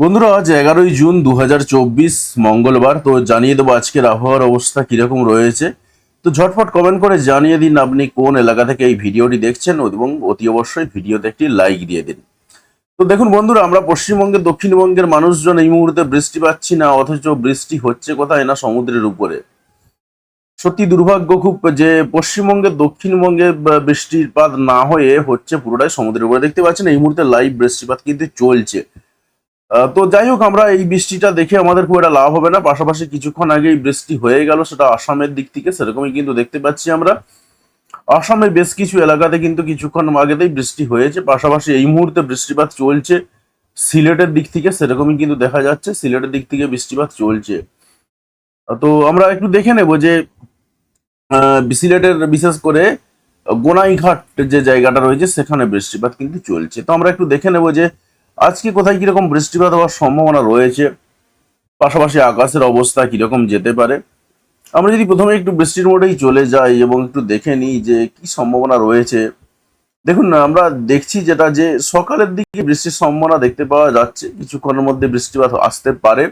বন্ধুরা, আজ এগারোই জুন দু হাজার চব্বিশ, মঙ্গলবার। তো জানিয়ে দেবো আজকের আবহাওয়ার অবস্থা কীরকম রয়েছে। তো ঝটফট কমেন্ট করে জানিয়ে দিন আপনি কোন এলাকা থেকে এই ভিডিওটি দেখছেন এবং অতি অবশ্যই ভিডিওতে একটি লাইক দিয়ে দিন। তো দেখুন বন্ধুরা, আমরা পশ্চিমবঙ্গের, দক্ষিণবঙ্গের মানুষজন এই মুহূর্তে বৃষ্টি পাচ্ছি না, অথচ বৃষ্টি হচ্ছে কোথায় না সমুদ্রের উপরে। সত্যি দুর্ভাগ্য খুব যে পশ্চিমবঙ্গের দক্ষিণবঙ্গে বৃষ্টিপাত না হয়ে হচ্ছে পুরোটাই সমুদ্রের উপরে। দেখতে পাচ্ছেন, এই মুহূর্তে লাইভ বৃষ্টিপাত কিন্তু চলছে। তো যাই হোক, আমরা এই বৃষ্টিটা দেখে আমাদের খুব একটা লাভ হবে না। পাশাপাশি কিছুক্ষণ আগেই বৃষ্টি হয়ে গেল, সেটা আসামের দিক থেকে, সেরকমই কিন্তু দেখতে পাচ্ছি আমরা। আসামের বেশ কিছু এলাকাতে কিন্তু কিছুক্ষণ আগেতেই বৃষ্টি হয়েছে। পাশাপাশি এই মুহূর্তে বৃষ্টিপাত চলছে সিলেটের দিক থেকে, সেরকমই কিন্তু দেখা যাচ্ছে, সিলেটের দিক থেকে বৃষ্টিপাত চলছে। তো আমরা একটু দেখে নেব যে সিলেটের বিশেষ করে গোনাইঘাট যে জায়গাটা রয়েছে, সেখানে বৃষ্টিপাত কিন্তু চলছে। তো আমরা একটু দেখে নেব যে আজকে কোথায় কীরকম বৃষ্টিপাত হওয়ার সম্ভাবনা রয়েছে? পাশাপাশি আকাশের অবস্থা কীরকম যেতে পারে? আমরা যদি প্রথমে একটু বৃষ্টির মোড়েই চলে যাই এবং একটু দেখে নিই যে কি সম্ভাবনা রয়েছে। দেখুন না আমরা দেখছি যেটা যে সকালের দিকে বৃষ্টির সম্ভাবনা দেখতে পাওয়া যাচ্ছে। কিছুক্ষণের মধ্যে বৃষ্টিপাত আসতে পারে।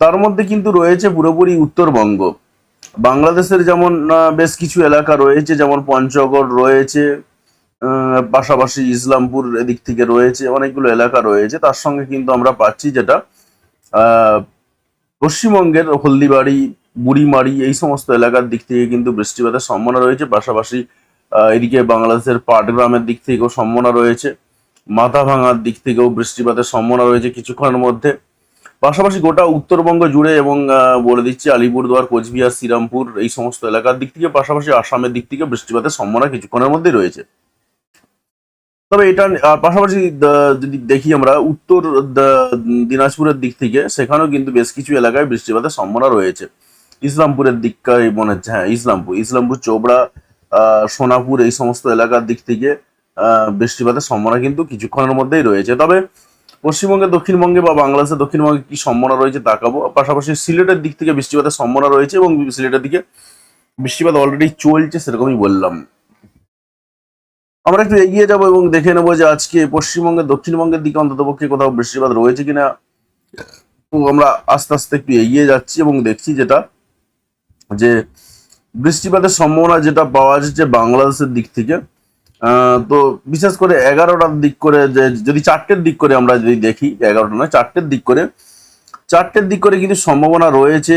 তার মধ্যে কিন্তু রয়েছে পুরোপুরি উত্তরবঙ্গ। বাংলাদেশের যেমন বেশ কিছু এলাকা রয়েছে, যেমন পঞ্চগড় রয়েছে পাশাপাশি ইসলামপুর এদিক থেকে রয়েছে, অনেকগুলো এলাকা রয়েছে। তার সঙ্গে কিন্তু আমরা পাচ্ছি যেটা পশ্চিমবঙ্গের হলদিবাড়ি, বুড়িমারি, এই সমস্ত এলাকার দিক থেকে কিন্তু বৃষ্টিপাতের সম্ভাবনা রয়েছে। পাশাপাশি এদিকে বাংলাদেশের পাটগ্রামের দিক থেকেও সম্ভাবনা রয়েছে। মাথা ভাঙার দিক থেকেও বৃষ্টিপাতের সম্ভাবনা রয়েছে কিছুক্ষণের মধ্যে। পাশাপাশি গোটা উত্তরবঙ্গ জুড়ে এবং বলে দিচ্ছি আলিপুরদুয়ার, কোচবিহার, শ্রীরামপুর, এই সমস্ত এলাকার দিক থেকে, পাশাপাশি আসামের দিক থেকে বৃষ্টিপাতের সম্ভাবনা কিছুক্ষণের মধ্যেই রয়েছে। তবে এটা পাশাপাশি যদি দেখি আমরা, উত্তর দিনাজপুরের দিক থেকে, সেখানেও কিন্তু বেশ কিছু এলাকায় বৃষ্টিপাতের সম্ভাবনা রয়েছে। ইসলামপুরের দিকটাই মনে হচ্ছে হ্যাঁ ইসলামপুর ইসলামপুর, চোপড়া সোনাপুর, এই সমস্ত এলাকার দিক থেকে বৃষ্টিপাতের সম্ভাবনা কিন্তু কিছুক্ষণের মধ্যেই রয়েছে। তবে পশ্চিমবঙ্গের দক্ষিণবঙ্গে বা বাংলাদেশের দক্ষিণবঙ্গে কি সম্ভাবনা রয়েছে তাকাবো পাশাপাশি সিলেটের দিক থেকে বৃষ্টিপাতের সম্ভাবনা রয়েছে এবং সিলেটের দিকে বৃষ্টিপাত অলরেডি চলছে, সেরকমই বললাম। আমরা একটু এগিয়ে যাব এবং দেখে নেব যে আজকে পশ্চিমবঙ্গের, দক্ষিণবঙ্গের দিকে অন্ততপক্ষে কোথাও বৃষ্টিপাত রয়েছে কিনা। আমরা আস্তে আস্তে একটু এগিয়ে যাচ্ছি এবং দেখছি যেটা, যে বৃষ্টিপাতের সম্ভাবনা যেটা পাওয়া যাচ্ছে বাংলাদেশের দিক থেকে তো বিশেষ করে এগারোটার দিক করে যে, যদি চারটের দিক করে আমরা যদি দেখি, এগারোটা নয়, চারটের দিক করে, চারটের দিক করে কিন্তু সম্ভাবনা রয়েছে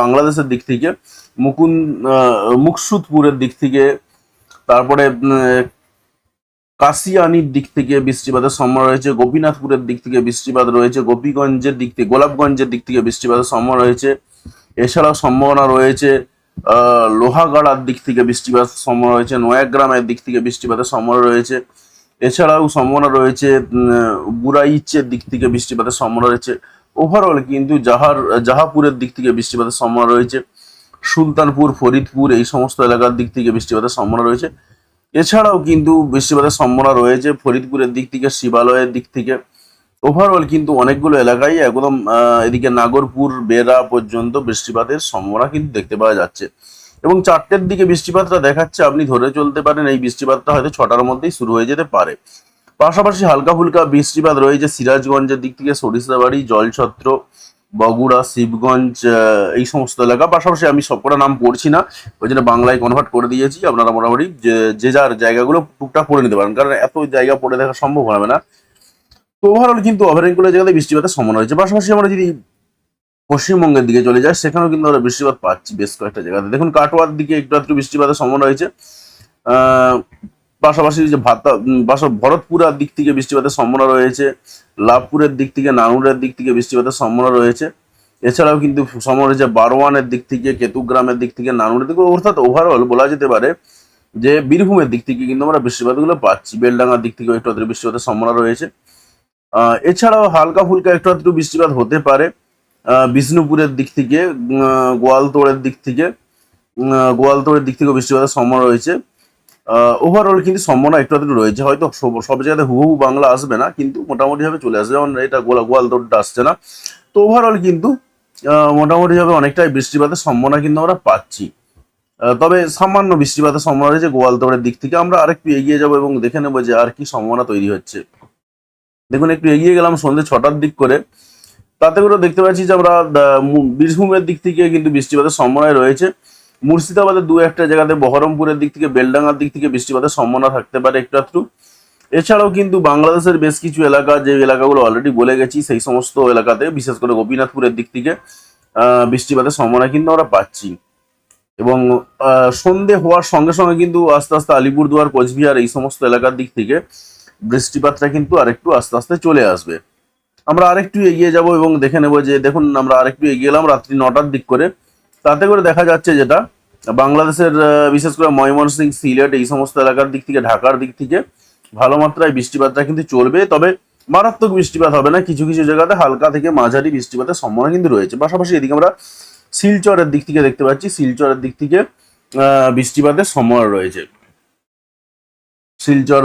বাংলাদেশের দিক থেকে মুকুন মুকসুদপুরের দিক থেকে তারপরে কাশিয়ানির দিক থেকে বৃষ্টিপাতের সম্ভাবনা রয়েছে, গোপীনাথপুরের দিক থেকে বৃষ্টিপাত রয়েছে, গোপীগঞ্জের দিক থেকে, গোলাপগঞ্জের দিক থেকে বৃষ্টিপাতের সম্ভাবনা রয়েছে। এছাড়াও সম্ভাবনা রয়েছে লোহাগাড়ার দিক থেকে বৃষ্টিপাতের সম্ভাবনা রয়েছে, নয়াগ্রামের দিক থেকে বৃষ্টিপাতের সম্ভাবনা রয়েছে। এছাড়াও সম্ভাবনা রয়েছে বুড়াইচের দিক থেকে বৃষ্টিপাতের সম্ভাবনা রয়েছে। ওভারঅল কিন্তু জাহার, জাহাপুরের দিক থেকে বৃষ্টিপাতের সম্ভাবনা রয়েছে। সুলতানপুর, ফরিদপুর এই সমস্ত এলাকার দিক থেকে বৃষ্টিপাতের সম্ভাবনা রয়েছে। এছাড়াও কিন্তু বৃষ্টিপাতের সম্ভাবনা রয়েছে ফরিদপুরের দিক থেকে, শিবালয়ের দিক থেকে। ওভারঅল কিন্তু অনেকগুলো এলাকায় একদম এদিকে নাগরপুর, বেড়া পর্যন্ত বৃষ্টিপাতের সম্ভাবনা কিন্তু দেখতে পাওয়া যাচ্ছে। এবং চারটের দিকে বৃষ্টিপাতটা দেখাচ্ছে, আপনি ধরে চলতে পারেন এই বৃষ্টিপাতটা হয়তো ছটার মধ্যেই শুরু হয়ে যেতে পারে। পাশাপাশি হালকা ফুলকা বৃষ্টিপাত রয়েছে সিরাজগঞ্জের দিক থেকে, সরিষাবাড়ি, জলছত্র বগুড়া, শিবগঞ্জ এই সমস্ত এলাকা। পাশাপাশি আমি সবকটা নাম পড়ছি না। ওই জন্য বাংলায় কনভার্ট করে দিয়েছি। আপনারা মোটামুটি যে যার জায়গাগুলো টুকটাক পড়ে নিতে পারেন। কারণ এত জায়গা পড়ে দেখা সম্ভব হবে না। তো ওভারঅল কিন্তু ওভারঅলগুলো জায়গাতে বৃষ্টিপাতের সম্ভাবনা রয়েছে। পাশাপাশি আমরা যদি পশ্চিমবঙ্গের দিকে চলে যায় সেখানেও কিন্তু আমরা বৃষ্টিপাত পাচ্ছি বেশ কয়েকটা জায়গাতে। দেখুন, কাটোয়ার দিকে একটু একটু বৃষ্টিপাতের সম্ভাবনা রয়েছে। পাশাপাশি যে ভাতা ভরতপুরার দিক থেকে বৃষ্টিপাতের সম্ভাবনা রয়েছে, লাভপুরের দিক থেকে, নানুরের দিক থেকে বৃষ্টিপাতের সম্ভাবনা রয়েছে। এছাড়াও কিন্তু সম্ভাবনা রয়েছে বারোয়ানের দিক থেকে, কেতুগ্রামের দিক থেকে, নানুরের দিকে অর্থাৎ ওভারঅল বলা যেতে পারে যে বীরভূমের দিক থেকে কিন্তু আমরা বৃষ্টিপাতগুলো পাচ্ছি। বেলডাঙ্গার দিক থেকে একটু আধটু বৃষ্টিপাতের সম্ভাবনা রয়েছে। এছাড়াও হালকা ফুলকা একটু আধটু বৃষ্টিপাত হতে পারে। বিষ্ণুপুরের দিক থেকে গোয়ালতোড়ের দিক থেকে গোয়ালতোড়ের দিক থেকেও বৃষ্টিপাতের সম্ভাবনা রয়েছে। ওভারঅল কিন্তু সম্ভাবনা একটু আধটু রয়েছে। হয়তো সব সব জায়গাতে হুবহু বাংলা আসবে না কিন্তু মোটামুটি ভাবে চলে আসবে। যেমন এটা গোলা গোয়াল গোয়ালতোড়টা আসছে না। তো ওভারঅল কিন্তু আহ, মোটামুটি ভাবে অনেকটাই বৃষ্টিপাতের সম্ভাবনা কিন্তু আমরা পাচ্ছি। তবে সামান্য বৃষ্টিপাতের সম্ভাবনা রয়েছে গোয়ালতোড়ের দিক থেকে। আমরা আরেকটু এগিয়ে যাব এবং দেখে নেব যে আর কি সম্ভাবনা তৈরি হচ্ছে। দেখুন একটু এগিয়ে গেলাম সন্ধ্যে ছটার দিক করে। তাতে করে দেখতে পাচ্ছি যে আমরা বীরভূমের দিক থেকে কিন্তু বৃষ্টিপাতের সম্ভাবনা রয়েছে। মুর্শিদাবাদের দু একটা জায়গাতে বহরমপুরের দিক থেকে, বেলডাঙ্গার দিক থেকে বৃষ্টিপাতের সম্ভাবনা থাকতে পারে একটু একটু এছাড়াও কিন্তু বাংলাদেশের বেশ কিছু এলাকা, যে এলাকাগুলো অলরেডি বলে গেছি, সেই সমস্ত এলাকাতে, বিশেষ করে গোপীনাথপুরের দিক থেকে বৃষ্টিপাতের সম্ভাবনা কিন্তু আমরা পাচ্ছি। এবং সন্ধে হওয়ার সঙ্গে সঙ্গে কিন্তু আস্তে আস্তে আলিপুরদুয়ার, কোচবিহার এই সমস্ত এলাকার দিক থেকে বৃষ্টিপাতটা কিন্তু আরেকটু আস্তে আস্তে চলে আসবে। আমরা আরেকটু এগিয়ে যাব এবং দেখে নেব যে, দেখুন, আমরা আরেকটু এগিয়ে এলাম রাত্রি নটার দিক করে। তাতে করে দেখা যাচ্ছে যেটা, বাংলাদেশের বিশেষ করে ময়মনসিং সিলেট এই সমস্ত এলাকার দিক থেকে, ঢাকার দিক থেকে ভালো মাত্রায় বৃষ্টিপাতটা কিন্তু চলবে। তবে মারাত্মক বৃষ্টিপাত হবে না, কিছু কিছু জায়গাতে হালকা থেকে মাঝারি বৃষ্টিপাতের সম্ভাবনা কিন্তু রয়েছে। পাশাপাশি এদিকে আমরা শিলচরের দিক থেকে দেখতে পাচ্ছি, শিলচরের দিক থেকে বৃষ্টিপাতের সম্ভাবনা রয়েছে। শিলচর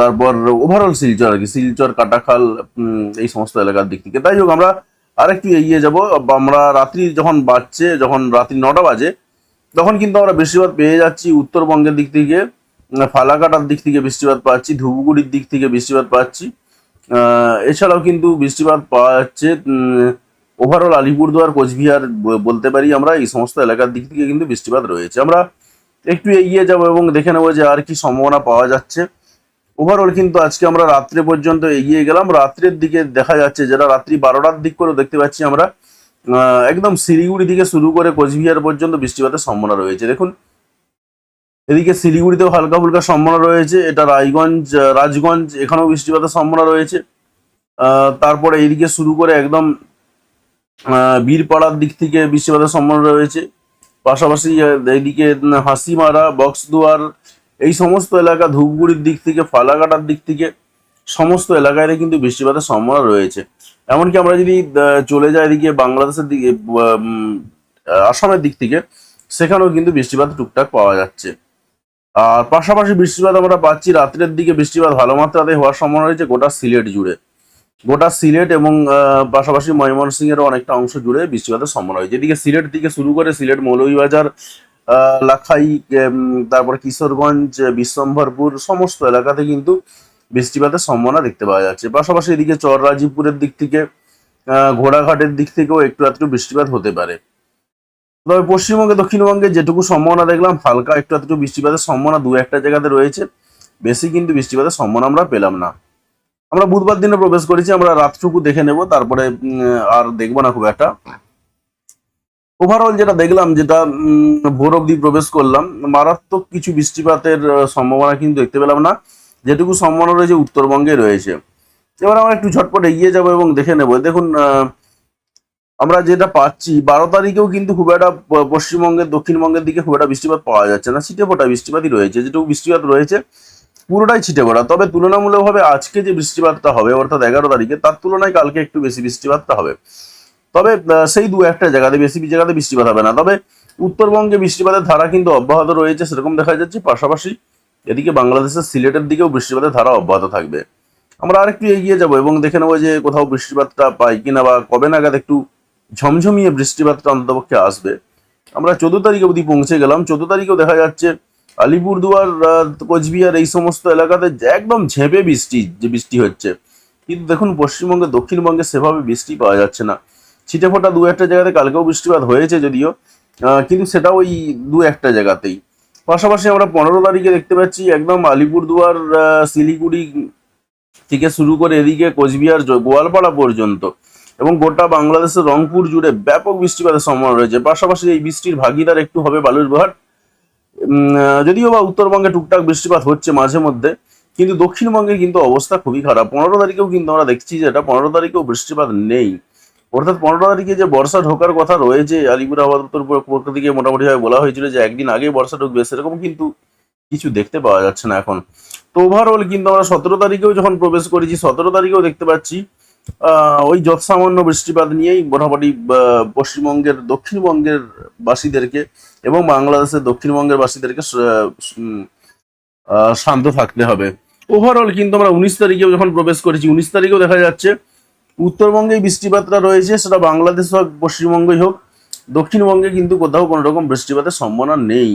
তারপর ওভারঅল শিলচর আর কি, শিলচর, কাটাখাল এই সমস্ত এলাকার দিক থেকে। তাই হোক, আমরা আরেকটু এগিয়ে যাব। আমরা রাত্রি যখন বাজছে, যখন রাত্রি নটা বাজে, তখন কিন্তু আমরা বৃষ্টিপাত পেয়ে যাচ্ছি। উত্তরবঙ্গের দিক থেকে ফালাকাটার দিক থেকে বৃষ্টিপাত পাচ্ছি, ধুপগুড়ির দিক থেকে বৃষ্টিপাত পাচ্ছি। এছাড়াও কিন্তু বৃষ্টিপাত পাওয়া যাচ্ছে ওভারঅল আলিপুরদুয়ার, কোচবিহার বলতে পারি আমরা, এই সমস্ত এলাকার দিক থেকে কিন্তু বৃষ্টিপাত রয়েছে। আমরা একটু এগিয়ে যাব এবং দেখে নেব যে আর কি সম্ভাবনা পাওয়া যাচ্ছে। ওভারঅল কিন্তু আজকে আমরা রাত্রে পর্যন্ত এগিয়ে গেলাম। রাত্রের দিকে দেখা যাচ্ছে যেটা রাত্রি বারোটার দিক করে দেখতে পাচ্ছি আমরা একদম শিলিগুড়ি থেকে শুরু করে কোচবিহার পর্যন্ত বৃষ্টিপাতের সম্ভাবনা রয়েছে। দেখুন এদিকে শিলিগুড়িতেও হালকা ফুলকা সম্ভাবনা রয়েছে এটা রায়গঞ্জ রাজগঞ্জ এখানেও বৃষ্টিপাতের সম্ভাবনা রয়েছে। তারপরে এইদিকে শুরু করে একদম বীরপাড়ার দিক থেকে বৃষ্টিপাতের সম্ভাবনা রয়েছে। পাশাপাশি আহ, এইদিকে হাসিমারা বক্সদুয়ার এই সমস্ত এলাকা ধূপগুড়ির দিক থেকে, ফালাকাটার দিক থেকে, সমস্ত এলাকায় কিন্তু বৃষ্টিপাতের সম্ভাবনা রয়েছে। এমনকি আমরা যদি চলে যাই এদিকে বাংলাদেশের দিকে আসামের দিক থেকে, সেখানেও কিন্তু বৃষ্টিপাত টুকটাক পাওয়া যাচ্ছে। আর পাশাপাশি বৃষ্টিপাত আমরা পাচ্ছি, রাত্রের দিকে বৃষ্টিপাত ভালো মাত্রাতে হওয়ার সম্ভাবনা রয়েছে গোটা সিলেট জুড়ে। গোটা সিলেট এবং পাশাপাশি ময়মনসিংহেরও অনেকটা অংশ জুড়ে বৃষ্টিপাতের সম্ভাবনা রয়েছে। এদিকে সিলেট থেকে শুরু করে সিলেট, মৌলভীবাজার লাখাই তারপর কিশোরগঞ্জ, বিশ্বম্ভরপুর, সমস্ত এলাকাতে কিন্তু বৃষ্টিপাতের সম্ভাবনা দেখতে পাওয়া যাচ্ছে। পাশাপাশি এদিকে চররাজীবপুরের দিক থেকে ঘোড়াঘাটের দিক থেকেও একটু একটু বৃষ্টিপাত হতে পারে। তবে পশ্চিমবঙ্গে, দক্ষিণবঙ্গে যেটুকু সম্ভাবনা দেখলাম, হালকা একটু একটু বৃষ্টিপাতের সম্ভাবনা দু একটা জায়গাতে রয়েছে। বেশি কিন্তু বৃষ্টিপাতের সম্ভাবনা আমরা পেলাম না। আমরা বুধবার দিনে প্রবেশ করেছি, আমরা রাতটুকু দেখে নেব, তারপরে আর দেখব না খুব একটা। ওভারঅল যেটা দেখলাম, যেটা ভোর অবধি প্রবেশ করলাম, মারাত্মক কিছু বৃষ্টিপাতের সম্ভাবনা কিন্তু দেখতে পেলাম না। যেটুকু সম্ভাবনা রয়েছে, উত্তরবঙ্গে রয়েছে। এবার আমরা একটু ঝটপট এগিয়ে যাব এবং দেখে নেব। দেখুন আমরা যেটা পাচ্ছি, বারো তারিখেও কিন্তু খুব একটা পশ্চিমবঙ্গের, দক্ষিণবঙ্গের দিকে খুব একটা বৃষ্টিপাত পাওয়া যাচ্ছে না। ছিটে ফোটা বৃষ্টিপাতই রয়েছে। যেটুকু বৃষ্টিপাত রয়েছে, পুরোটাই ছিটে পড়া তবে তুলনামূলকভাবে আজকে যে বৃষ্টিপাতটা হবে, অর্থাৎ এগারো তারিখে, তার তুলনায় কালকে একটু বেশি বৃষ্টিপাতটা হবে। তবে সেই দু একটা জায়গাতে বেশি জায়গাতে বৃষ্টিপাত হবে না। তবে উত্তরবঙ্গে বৃষ্টিপাতের ধারা কিন্তু অব্যাহত রয়েছে, সেরকম দেখা যাচ্ছে। পাশাপাশি এদিকে বাংলাদেশের সিলেটের দিকেও বৃষ্টিপাতের ধারা অব্যাহত থাকবে। আমরা আরেকটু এগিয়ে যাব এবং দেখে নেব যে কোথাও বৃষ্টিপাতটা পাই কিনা বা কবে নাগাদ একটু ঝমঝমিয়ে বৃষ্টিপাতটা অন্ততপক্ষে আসবে। আমরা চোদ্দ তারিখ অবধি পৌঁছে গেলাম। চোদ্দ তারিখেও দেখা যাচ্ছে আলিপুরদুয়ার কোচবিহার এই সমস্ত এলাকাতে একদম ঝেঁপে বৃষ্টি যে বৃষ্টি হচ্ছে। কিন্তু দেখুন, পশ্চিমবঙ্গে দক্ষিণবঙ্গে সেভাবে বৃষ্টি পাওয়া যাচ্ছে না। ছিটে ফোটা দু একটা জায়গাতে কালকেও বৃষ্টিপাত হয়েছে যদিও কিন্তু সেটা ওই দু একটা জায়গাতেই। পাশাপাশি আমরা পনেরো তারিখে দেখতে পাচ্ছি একদম আলিপুরদুয়ার শিলিগুড়ি থেকে শুরু করে এদিকে কোচবিহার গোয়ালপাড়া পর্যন্ত এবং গোটা বাংলাদেশের রংপুর জুড়ে ব্যাপক বৃষ্টিপাতের সম্ভাবনা রয়েছে। পাশাপাশি এই বৃষ্টির ভাগিদার একটু হবে বালুরঘাট। যদিও বা উত্তরবঙ্গে টুকটাক বৃষ্টিপাত হচ্ছে মাঝে মধ্যে, কিন্তু দক্ষিণবঙ্গে কিন্তু অবস্থা খুবই খারাপ। পনেরো তারিখেও কিন্তু আমরা দেখছি যে এটা, পনেরো তারিখেও বৃষ্টিপাত নেই। অর্থাৎ পনেরো তারিখে যে বর্ষা ঢোকার কথা রয়েছে আলিপুর দপ্তর পক্ষ থেকে মোটামুটি ভাবে বলা হয়েছিল যে একদিন আগে বর্ষা ঢুকবে, সেরকম কিন্তু কিছু দেখতে পাওয়া যাচ্ছে না এখন। তো ওভারঅল কিন্তু আমরা সতেরো তারিখেও যখন প্রবেশ করেছি, সতেরো তারিখেও দেখতে পাচ্ছি ওই যৎসামান্য বৃষ্টিপাত নিয়েই মোটামুটি পশ্চিমবঙ্গের, দক্ষিণবঙ্গের বাসীদেরকে এবং বাংলাদেশের দক্ষিণবঙ্গের বাসীদেরকে শান্ত থাকতে হবে। ওভারঅল কিন্তু আমরা উনিশ তারিখেও যখন প্রবেশ করেছি, উনিশ তারিখেও দেখা যাচ্ছে উত্তরবঙ্গে বৃষ্টিপাতটা রয়েছে, সেটা বাংলাদেশ হোক, পশ্চিমবঙ্গই হোক, দক্ষিণবঙ্গে কিন্তু কোথাও কোনো রকম বৃষ্টিপাতের সম্ভাবনা নেই।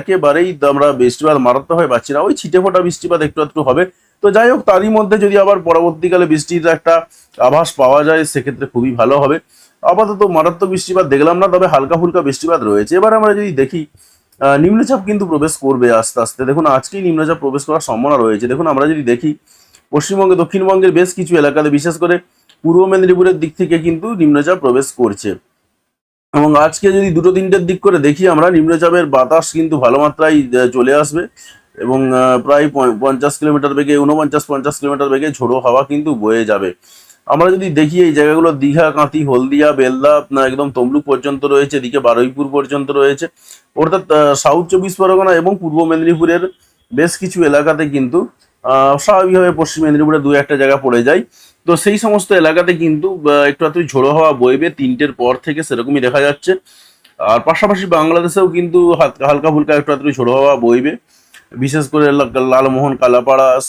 একেবারেই আমরা বৃষ্টিপাত মারাত্মক হয় পাচ্ছি না। ওই ছিটে ফোটা বৃষ্টিপাত একটু একটু হবে। তো যাই হোক, তারই মধ্যে যদি আবার পরবর্তীকালে বৃষ্টির একটা আভাস পাওয়া যায়, সেক্ষেত্রে খুবই ভালো হবে। আপাতত মারাত্মক বৃষ্টিপাত দেখলাম না, তবে হালকা ফুলকা বৃষ্টিপাত রয়েছে। এবার আমরা যদি দেখি নিম্নচাপ কিন্তু প্রবেশ করবে আস্তে আস্তে। দেখুন, আজকেই নিম্নচাপ প্রবেশ করার সম্ভাবনা রয়েছে। দেখুন, আমরা যদি দেখি, পশ্চিমবঙ্গে, দক্ষিণবঙ্গের বেশ কিছু এলাকাতে, বিশেষ করে পূর্ব মেদিনীপুরের দিক থেকে কিন্তু নিম্নচাপ প্রবেশ করছে। এবং আজকে যদি দুটো তিনটের দিক করে দেখি আমরা, নিম্নচাপের বাতাস কিন্তু ভালো মাত্রায় চলে আসবে। এবং প্রায় পঞ্চাশ কিলোমিটার বেগে উনপঞ্চাশ পঞ্চাশ কিলোমিটার বেগে ঝোড়ো হাওয়া কিন্তু বয়ে যাবে। আমরা যদি দেখি এই জায়গাগুলো, দীঘা, কাঁথি, হলদিয়া, বেলদা একদম তমলুক পর্যন্ত রয়েছে, এদিকে বারুইপুর পর্যন্ত রয়েছে। অর্থাৎ সাউথ চব্বিশ পরগনা এবং পূর্ব মেদিনীপুরের বেশ কিছু এলাকাতে কিন্তু স্বাভাবিকভাবে পশ্চিম মেদিনীপুরে দু একটা জায়গা পড়ে যায়। তো সেই সমস্ত এলাকাতে কিন্তু একটু একটু ঝোড়ো হাওয়া বইবে, তিনটের পর থেকে সেরকমই দেখা যাচ্ছে। আর পাশাপাশি বাংলাদেশেও কিন্তু হাত- হালকা ফুলকা একটু একটু ঝোড়ো হাওয়া বইবে। বিশেষ করে লালমোহন, কালাপাড়া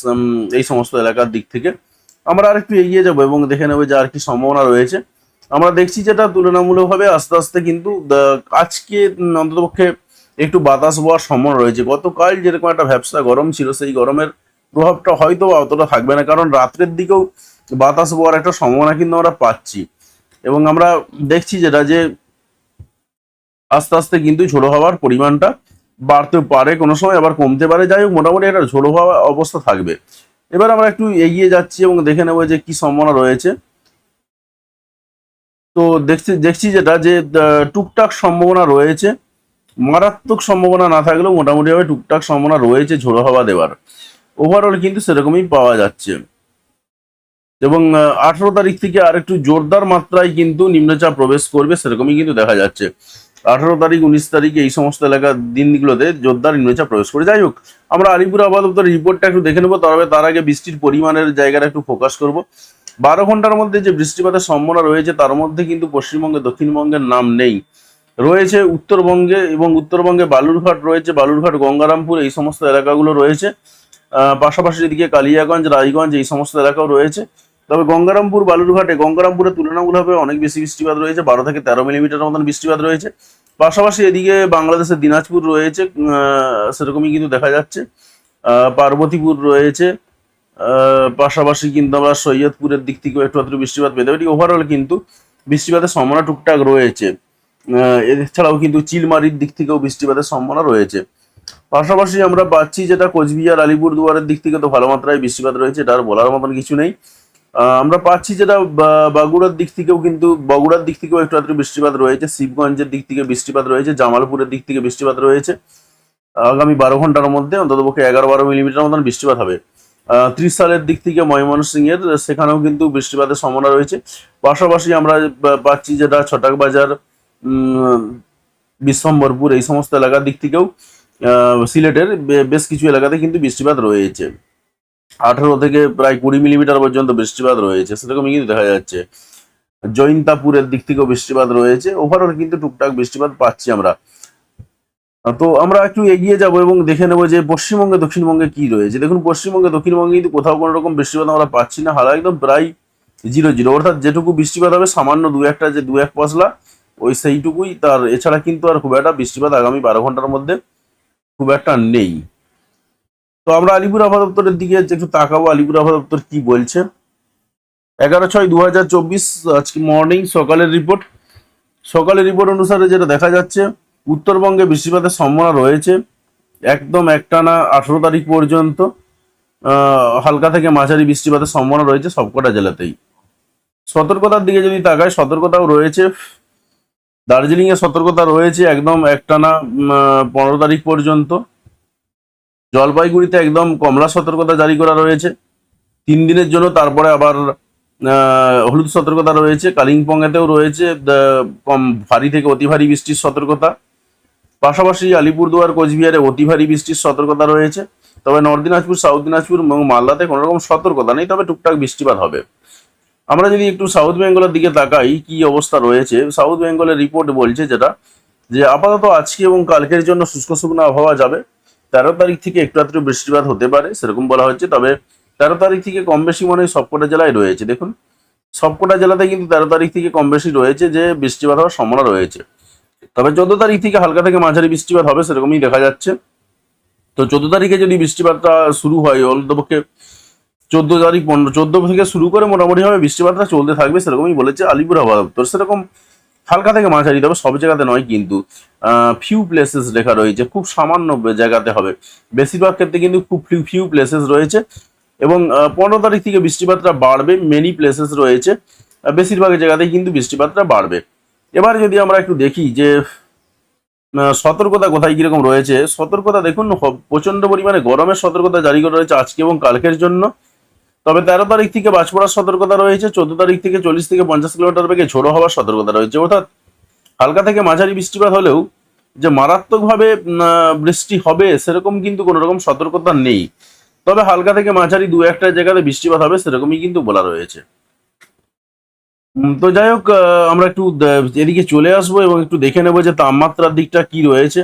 এই সমস্ত এলাকার দিক থেকে। আমরা আর একটু এগিয়ে যাব এবং দেখে নেব যে আর কি সম্ভাবনা রয়েছে। আমরা দেখছি যেটা তুলনামূলকভাবে আস্তে আস্তে কিন্তু আজকে অন্ততপক্ষে একটু বাতাস বওয়ার সম্ভাবনা রয়েছে। গতকাল যেরকম একটা ভ্যাবসা গরম ছিল, সেই গরমের প্রভাবটা হয়তো বা অতটা থাকবে না, কারণ রাত্রের দিকেও বাতাস বওয়ার একটা সম্ভাবনা কিন্তু আমরা পাচ্ছি। এবং আমরা দেখছি যেটা যে আস্তে আস্তে কিন্তু ঝোড়ো হওয়ার পরিমাণটা বাড়তে পারে, কোনো সময় আবার কমতে পারে। যাই হোক, মোটামুটি একটা ঝোড়ো হওয়া অবস্থা থাকবে। এবার আমরা একটু এগিয়ে যাচ্ছি এবং দেখে নেব যে কি সম্ভাবনা রয়েছে। তো দেখছি দেখছি যেটা যে টুকটাক সম্ভাবনা রয়েছে। মারাত্মক সম্ভাবনা না থাকলেও মোটামুটিভাবে টুকটাক সম্ভাবনা রয়েছে ঝোড়ো হওয়া দেওয়ার। ওভারঅল কিন্তু সেরকমই পাওয়া যাচ্ছে। এবং আঠারো তারিখ থেকে আর একটু জোরদার মাত্রায় কিন্তু নিম্নচাপ প্রবেশ করবে, সেরকমই কিন্তু দেখা যাচ্ছে। আঠারো তারিখ, উনিশ তারিখ এই সমস্ত এলাকার দিনগুলোতে জোরদার নিম্নচাপ প্রবেশ করে যাই হোক, আমরা আলিপুর আপাতত রিপোর্টটা একটু দেখে নেব, তবে তার আগে বৃষ্টির পরিমাণের জায়গাটা একটু ফোকাস করব। বারো ঘণ্টার মধ্যে যে বৃষ্টিপাতের সম্ভাবনা রয়েছে, তার মধ্যে কিন্তু পশ্চিমবঙ্গে, দক্ষিণবঙ্গের নাম নেই। রয়েছে উত্তরবঙ্গে এবং উত্তরবঙ্গে বালুরঘাট রয়েছে, বালুরঘাট, গঙ্গারামপুর এই সমস্ত এলাকাগুলো রয়েছে। পাশাপাশি এদিকে কালিয়াগঞ্জ, রায়গঞ্জ এই সমস্ত এলাকাও রয়েছে। তবে গঙ্গারামপুর, বালুরঘাটে গঙ্গারামপুরে তুলনামূলকভাবে অনেক বেশি বৃষ্টিপাত রয়েছে, বারো থেকে তেরো মিলিমিটার মতন বৃষ্টিপাত রয়েছে। পাশাপাশি এদিকে বাংলাদেশের দিনাজপুর রয়েছে সেরকমই কিন্তু দেখা যাচ্ছে। পার্বতীপুর রয়েছে পাশাপাশি কিন্তু আমরা সৈয়দপুরের দিক থেকেও একটু আধটু বৃষ্টিপাত পেতে পারি। ওভারঅল কিন্তু বৃষ্টিপাতের সম্ভাবনা টুকটাক রয়েছে। এছাড়াও কিন্তু চিলমারির দিক থেকেও বৃষ্টিপাতের সম্ভাবনা রয়েছে। পাশাপাশি আমরা পাচ্ছি যেটা কোচবিহার আলিপুর দুয়ারের দিক থেকে তো ভালো মাত্রায় বৃষ্টিপাত রয়েছে, এটা আর বলার মতন কিছু নেই। আমরা পাচ্ছি যেটা বা- বাঁকুড়ার দিক থেকেও কিন্তু, বগুড়ার দিক থেকেও একটু আধটু বৃষ্টিপাত রয়েছে, শিবগঞ্জের দিক থেকে বৃষ্টিপাত রয়েছে, জামালপুরের দিক থেকে বৃষ্টিপাত রয়েছে। আগামী বারো ঘণ্টার মধ্যে, অন্ততপক্ষে এগারো বারো মিলিমিটার মতন বৃষ্টিপাত হবে। ত্রিশ সালের দিক থেকে ময়মনসিংহের, সেখানেও কিন্তু বৃষ্টিপাতের সম্ভাবনা রয়েছে। পাশাপাশি আমরা পাচ্ছি যেটা ছটাক বাজার বিশ্বম্বরপুর এই সমস্ত এলাকার দিক থেকেও। সিলেটের বেশ কিছু এলাকাতে কিন্তু বৃষ্টিপাত রয়েছে। আঠারো থেকে প্রায় কুড়ি মিলিমিটার পর্যন্ত বৃষ্টিপাত রয়েছে, সেরকমই কিন্তু দেখা যাচ্ছে। জৈন্তাপুরের দিক থেকেও বৃষ্টিপাত রয়েছে ওভারঅল কিন্তু টুকটাক বৃষ্টিপাত পাচ্ছি আমরা। তো আমরা একটু এগিয়ে যাব এবং দেখে নেব যে পশ্চিমবঙ্গে, দক্ষিণবঙ্গে কি রয়েছে। দেখুন, পশ্চিমবঙ্গে, দক্ষিণবঙ্গে কিন্তু কোথাও কোনো রকম বৃষ্টিপাত আমরা পাচ্ছি না হালা একদম প্রায় জিরো জিরো অর্থাৎ যেটুকু বৃষ্টিপাত হবে, সামান্য দু একটা যে দু এক পশলা, ওই সেইটুকুই। তার এছাড়া কিন্তু আর খুব একটা বৃষ্টিপাত আগামী বারো ঘণ্টার মধ্যে খুব একটা নেই। তো আমরা আলিপুর আবহাওয়া দপ্তরের দিকে একটু তাকাবো, আলিপুর আবহাওয়া দপ্তর কি বলছে? এগারো ছয় দু হাজার চব্বিশ, আজকে মর্নিং সকালের রিপোর্ট সকালের রিপোর্ট অনুসারে যেটা দেখা যাচ্ছে, উত্তরবঙ্গে বৃষ্টিপাতের সম্ভাবনা রয়েছে, একদম একটানা আঠেরো তারিখ পর্যন্ত হালকা থেকে মাঝারি বৃষ্টিপাতের সম্ভাবনা রয়েছে সবকটা জেলাতেই। সতর্কতার দিকে যদি তাকায় সতর্কতাও রয়েছে। দার্জিলিং এ সতর্কতা রয়েছে একদম একটানা পনেরো তারিখ পর্যন্ত। জলপাইগুড়িতে একদম কমলা সতর্কতা জারি করা রয়েছে। তিন দিনের জন্য তারপরে আবার হলুদ সতর্কতা রয়েছে। কালিম্পংয়েতেও রয়েছে কম ভারী থেকে অতি ভারী বৃষ্টির সতর্কতা। পাশাপাশি আলিপুরদুয়ার, কোচবিহারে অতি ভারী বৃষ্টির সতর্কতা রয়েছে। তবে নর্থ দিনাজপুর, সাউথ দিনাজপুর এবং মালদাতে কোনো রকম সতর্কতা নেই, তবে টুকটাক বৃষ্টিপাত হবে। আমরা যদি একটু সাউথ বেঙ্গলের দিকে তাকাই, কি অবস্থা রয়েছে? সাউথ বেঙ্গলের রিপোর্ট বলছে যেটা, যে আপাতত আজকে এবং কালকের জন্য শুষ্ক শুকনো আবহাওয়া যাবে। তেরো তারিখ থেকে একটু একটু বৃষ্টিপাত হতে পারে, সেরকম বলা হচ্ছে। তবে তেরো তারিখ থেকে কম বেশি মনে হয় সবকটা জেলায় রয়েছে। দেখুন, সবকটা জেলাতে কিন্তু তেরো তারিখ থেকে কম বেশি রয়েছে যে বৃষ্টিপাত হওয়ার সম্ভাবনা রয়েছে। তবে চোদ্দ তারিখ থেকে হালকা থেকে মাঝারি বৃষ্টিপাত হবে, সেরকমই দেখা যাচ্ছে। তো চোদ্দ তারিখে যদি বৃষ্টিপাতটা শুরু হয়, অন্তপক্ষে চোদ্দ তারিখ পনেরো, চোদ্দ থেকে শুরু করে মোটামুটি মোটামুটিভাবে বৃষ্টিপাতটা চলতে থাকবে, সেরকমই বলেছে আলিপুর আবহাওয়া দপ্তর। সেরকম হালকা থেকে মাঝারি, তবে সব জায়গাতে নয় কিন্তু ফিউ প্লেসেস লেখা রয়েছে, খুব সামান্য জায়গাতে হবে। বেশিরভাগ ক্ষেত্রে কিন্তু খুব ফিউ ফিউ প্লেসেস রয়েছে এবং পনেরো তারিখ থেকে বৃষ্টিপাতটা বাড়বে মেনি প্লেসেস রয়েছে। বেশিরভাগ জায়গাতেই কিন্তু বৃষ্টিপাতটা বাড়বে। এবার যদি আমরা একটু দেখি যে সতর্কতা কোথায় কীরকম রয়েছে, সতর্কতা দেখুন প্রচণ্ড পরিমাণে গরমের সতর্কতা জারি করা রয়েছে আজকে এবং কালকের জন্য। তবে তেরো তারিখ থেকে বাজ পড়ার সতর্কতা রয়েছে, চোদ্দ তারিখ থেকে চল্লিশ থেকে পঞ্চাশ কিলোমিটার বেগে ঝোড়ো হওয়ার সতর্কতা রয়েছে। অর্থাৎ হালকা থেকে মাঝারি বৃষ্টিপাত হলেও যে মারাত্মকভাবে বৃষ্টি হবে সেরকম কিন্তু কোনো রকম সতর্কতা নেই। তবে হালকা থেকে মাঝারি দু একটা জায়গাতে বৃষ্টিপাত হবে সেরকমই কিন্তু বলা রয়েছে। তো যাই হোক আমরা একটু এদিকে চলে আসব এবং একটু দেখে নেব যে তাপমাত্রার দিকটা কি রয়েছে।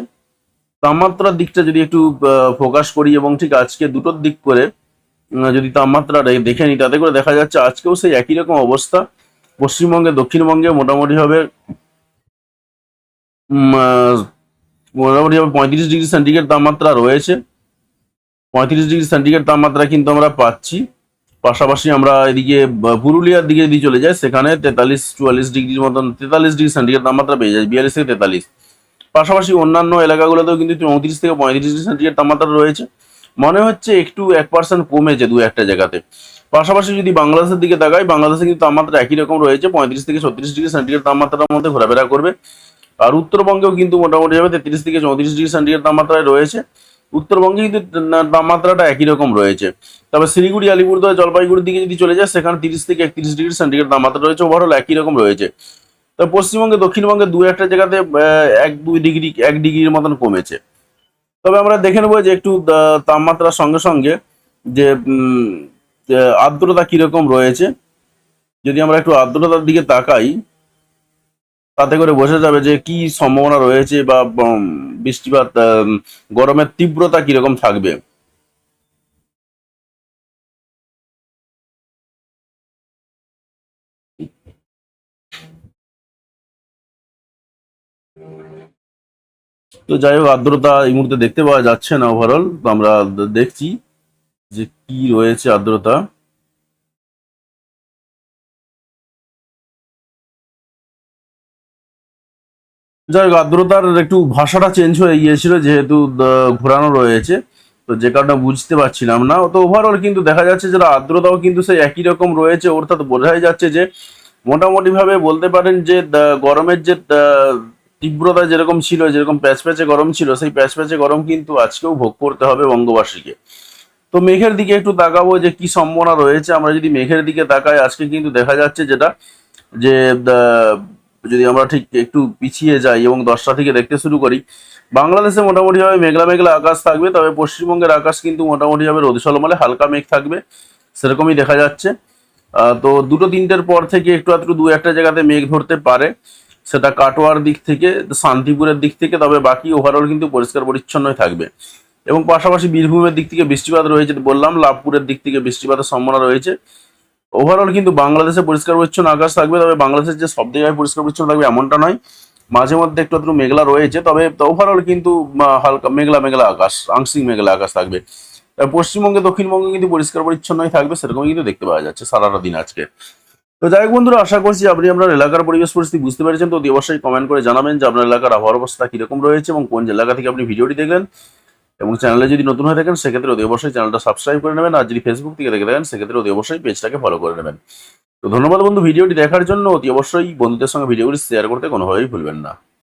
তাপমাত্রার দিকটা যদি একটু ফোকাস করি এবং ঠিক আজকে দুটোর দিক করে যদি তাপমাত্রা দেখে নিই, তাতে করে দেখা যাচ্ছে আজকেও সেই একই রকম অবস্থা। পশ্চিমবঙ্গে, দক্ষিণবঙ্গে মোটামুটি হবে মোটামুটি হবে পঁয়ত্রিশ ডিগ্রি সেন্টিগ্রেড তাপমাত্রা রয়েছে। পঁয়ত্রিশ ডিগ্রি সেন্টিগ্রেড তাপমাত্রা কিন্তু আমরা পাচ্ছি। পাশাপাশি আমরা এদিকে পুরুলিয়ার দিকে যদি চলে যাই, সেখানে তেতাল্লিশ, চুয়াল্লিশ ডিগ্রির মতন, তেতাল্লিশ ডিগ্রি সেন্টিগ্রেড তাপমাত্রা পেয়ে যায় বিয়াল্লিশ থেকে তেতাল্লিশ। পাশাপাশি অন্যান্য এলাকাগুলোতেও কিন্তু চৌত্রিশ থেকে পঁয়ত্রিশ ডিগ্রি সেন্টিগ্রেড তাপমাত্রা রয়েছে। মনে হচ্ছে একটু এক পার্সেন্ট কমেছে দু একটা জায়গাতে। পাশাপাশি যদি বাংলাদেশের দিকে তাকাই, বাংলাদেশে কিন্তু তাপমাত্রা একই রকম রয়েছে, পঁয়ত্রিশ থেকে ছত্রিশ ডিগ্রি সেন্টিগ্রেড তাপমাত্রার মধ্যে ঘোরাফেরা করবে। আর উত্তরবঙ্গেও কিন্তু মোটামুটি হবে তেত্রিশ থেকে চৌত্রিশ ডিগ্রি সেন্টিগ্রেড তাপমাত্রায় রয়েছে। উত্তরবঙ্গে কিন্তু তাপমাত্রাটা একই রকম রয়েছে। তবে শিলিগুড়ি, আলিপুরদুয়ার, জলপাইগুড়ির দিকে যদি চলে যায় সেখানে তিরিশ থেকে একত্রিশ ডিগ্রি সেন্টিগ্রেড তাপমাত্রা রয়েছে। ওভারঅল একই রকম রয়েছে। তবে পশ্চিমবঙ্গে, দক্ষিণবঙ্গে দু একটা জায়গাতে এক দুই ডিগ্রি, এক ডিগ্রির মতন কমেছে। তবে আমরা দেখে নেব যে একটু তাপমাত্রার সঙ্গে সঙ্গে যে আর্দ্রতা কীরকম রয়েছে। যদি আমরা একটু আর্দ্রতার দিকে তাকাই, তাতে করে বোঝা যাবে যে কি সম্ভাবনা রয়েছে বা বৃষ্টিপাত গরমের তীব্রতা কীরকম থাকবে। তো যাই হোক, আর্দ্রতা এই মুহূর্তে দেখতে পাওয়া যাচ্ছে না ওভারঅল তো আমরা দেখছি যে কি রয়েছে আর্দ্রতা। যাই হোক, আর্দ্রতার একটু ভাষাটা চেঞ্জ হয়ে গিয়েছিল যেহেতু ঘোরানো রয়েছে, তো যে কারণে বুঝতে পারছিলাম না। তো ওভারঅল কিন্তু দেখা যাচ্ছে যে আর্দ্রতাও কিন্তু সেই একই রকম রয়েছে, অর্থাৎ বোঝাই যাচ্ছে যে মোটামুটি ভাবে বলতে পারেন যে গরমের যে তীব্রতা যেরকম ছিল, যেরকম প্যাচ প্যাচে গরম ছিল, সেই প্যাচ প্যাচে গরম কিন্তু আজকেও ভোগ করতে হবে বঙ্গবাসীকে। তো মেঘের দিকে একটু তাকাবো যে কি সম্ভাবনা রয়েছে। আমরা যদি মেঘের দিকে তাকাই, আজকে কিন্তু দেখা যাচ্ছে যেটা, যে যদি আমরা ঠিক একটু পিছিয়ে যাই এবং দশটা থেকে দেখতে শুরু করি, বাংলাদেশে মোটামুটিভাবে মেঘলা মেঘলা আকাশ থাকবে, তবে পশ্চিমবঙ্গের আকাশ কিন্তু মোটামুটিভাবে রোদ সলমলে হালকা মেঘ থাকবে, সেরকমই দেখা যাচ্ছে। তো দুটো তিনটের পর থেকে একটু আধটু দু একটা জায়গাতে মেঘ ধরতে পারে। সেটা কাটোয়ার দিক থেকে, শান্তিপুরের দিক থেকে, তবে বাকি ওভারঅল কিন্তু পরিষ্কার পরিচ্ছন্নই থাকবে। এবং পাশাপাশি বীরভূমের দিক থেকে বৃষ্টিপাত রয়েছে, বললাম, লাভপুরের দিক থেকে বৃষ্টিপাতের সম্ভাবনা রয়েছে। ওভারঅল কিন্তু বাংলাদেশে পরিষ্কার পরিচ্ছন্ন আকাশ থাকবে, তবে বাংলাদেশের যে সব জায়গায় পরিষ্কার পরিচ্ছন্ন থাকবে এমনটা নয়। মাঝে মধ্যে একটু একটু মেঘলা রয়েছে, তবে ওভারঅল কিন্তু হালকা মেঘলা মেঘলা আকাশ, আংশিক মেঘলা আকাশ থাকবে। পশ্চিমবঙ্গে, দক্ষিণবঙ্গে কিন্তু পরিষ্কার পরিচ্ছন্নই থাকবে, সেরকমই কিন্তু দেখতে পাওয়া যাচ্ছে সারাটা দিন আজকে। তো যাই হোক বন্ধুরা, আশা করছি আপনি আপনার এলাকার পরিবেশ পরিস্থিতি বুঝতে পেরেছেন। তো অবশ্যই কমেন্ট করে জানাবেন যে আপনার এলাকার আবহাওয়ার অবস্থা কীরকম রয়েছে এবং কোন এলাকা থেকে আপনি ভিডিওটি দেখলেন। এবং চ্যানেলে যদি নতুন হয়ে থাকেন, সেক্ষেত্রে অতি অবশ্যই চ্যানেলটা সাবস্ক্রাইব করে নেবেন। আর যদি ফেসবুক থেকে দেখে থাকেন, সেক্ষেত্রে অতি অবশ্যই পেজটাকে ফলো করে নেবেন। তো ধন্যবাদ বন্ধু, ভিডিওটি দেখার জন্য অতি অবশ্যই বন্ধুদের সঙ্গে ভিডিওগুলি শেয়ার করতে কোনোভাবেই ভুলবেন না।